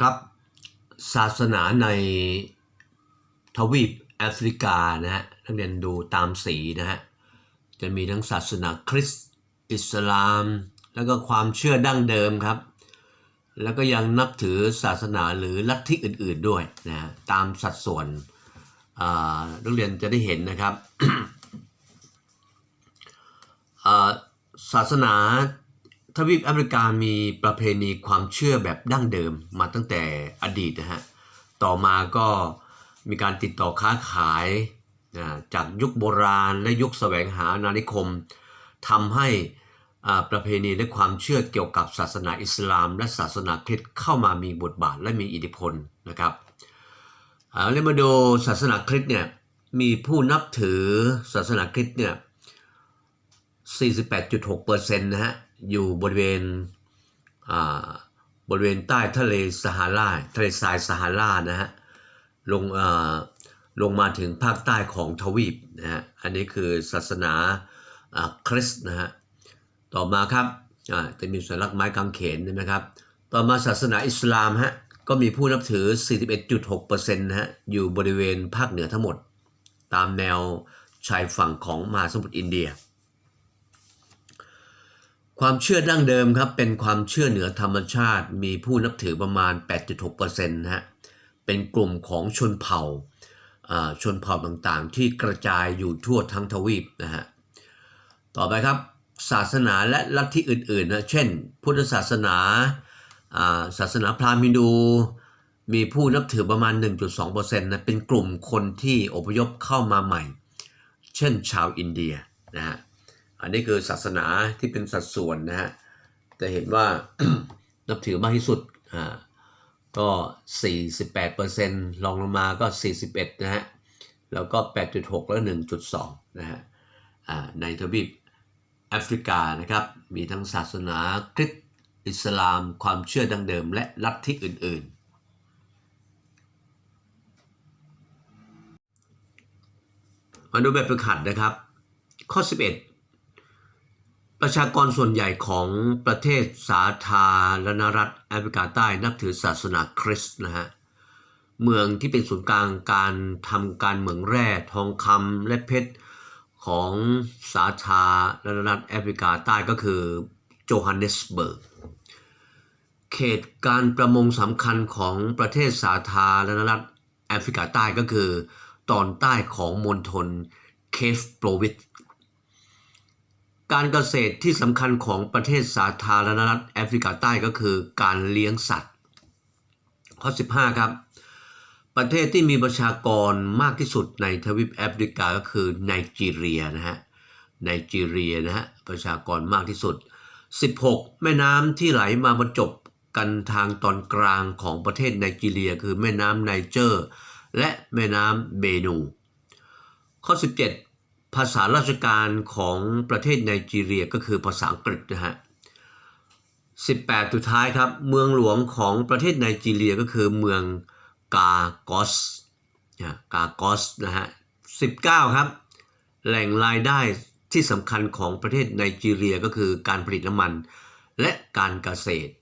ครับศาสนาในทวีปแอฟริกานะฮะนักเรียนดูตามสีนะฮะจะมีทั้งศาสนาคริสต์อิสลาม แล้วก็ความเชื่อดั้งเดิมครับ แล้วก็ยังนับถือศาสนาหรือลัทธิอื่นๆด้วยนะฮะตามสัดส่วนอ่านักเรียนจะได้เห็นนะครับอ่าศาสนา ทวีปแอฟริกามีประเพณีความเชื่อแบบดั้งเดิมมาตั้งแต่อดีตนะฮะ ต่อมาก็มีการติดต่อค้าขายนะจากยุคโบราณและยุคแสวงหาอาณานิคมทำให้อ่าประเพณีและความเชื่อเกี่ยวกับศาสนาอิสลาม และศาสนาคริสต์เข้ามามีบทบาทและมีอิทธิพลนะครับอ่ามาดูศาสนาคริสต์เนี่ยมีผู้นับถือศาสนาคริสต์เนี่ย48.6%นะฮะ อยู่บริเวณบริเวณใต้ทะเลซาฮาราทะเลทรายซาฮารานะฮะลงลงมาถึงภาคใต้ของทวีปนะฮะอันนี้คือศาสนาคริสต์นะฮะต่อมาครับจะมีสัญลักษณ์ไม้กางเขนใช่ไหมครับต่อมาศาสนาอิสลามฮะก็มีผู้นับถือ 41.6%นะฮะอยู่บริเวณภาคเหนือทั้งหมด ตามแนวชายฝั่งของมหาสมุทรอินเดีย ความเชื่อดั้งเดิมครับเป็นความเชื่อเหนือธรรมชาติ มีผู้นับถือประมาณ 8.6%นะฮะเป็นกลุ่มของชนเผ่าอ่าชนเผ่าต่างๆ ที่กระจายอยู่ทั่วทั้งทวีปนะฮะต่อไปครับศาสนาและลัทธิอื่นๆนะเช่น พุทธศาสนาอ่าศาสนาพราหมณ์ฮินดูมีผู้นับถือประมาณ 1.2%นะเป็นกลุ่มคนที่อพยพเข้ามาใหม่ เช่นชาวอินเดียนะฮะ อันนี้คือศาสนาที่เป็นสัดส่วนนะฮะจะเห็นว่านับถือมากที่สุดอ่าก็ 48%รองลงมาก็ 41 นะฮะ แล้วก็ 8.6 แล้ว 1.2 นะฮะอ่าในทวีปแอฟริกานะครับ มีทั้งศาสนาคริสต์อิสลาม ความเชื่อดังเดิม และลัทธิอื่น ๆ มาดูแบบฝึกหัดนะครับ ข้อ 11 ประชากรส่วนใหญ่ของประเทศสาธารณรัฐแอฟริกาใต้นับถือศาสนาคริสต์นะฮะ เมืองที่เป็นศูนย์กลางการทำการเมืองแร่ทองคำและเพชรของสาธารณรัฐแอฟริกาใต้ก็คือโจฮันเนสเบิร์ก เขตการประมงสำคัญของประเทศสาธารณรัฐแอฟริกาใต้ก็คือ ตอนใต้ของมณฑลเคฟโปรวิต การเกษตรที่สำคัญของประเทศสาธารณรัฐแอฟริกาใต้ก็คือการเลี้ยงสัตว์ ข้อ 15 ครับ ประเทศที่มีประชากรมากที่สุดในทวีปแอฟริกาก็คือไนจีเรียนะฮะไนจีเรียนะฮะประชากรมากที่สุด 16 แม่น้ำที่ไหลมาบรรจบกันทางตอนกลางของประเทศไนจีเรีย คือแม่น้ำไนเจอร์ และแม่น้ำเบนู ข้อ 17 ภาษาราชการของประเทศไนจีเรียก็คือภาษาอังกฤษนะฮะ 18 สุดท้ายครับ เมืองหลวงของประเทศไนจีเรียก็คือเมืองกากอสนะกากอสนะฮะ 19 ครับ แหล่งรายได้ที่สำคัญของประเทศไนจีเรียก็คือการผลิตน้ำมันและการเกษตร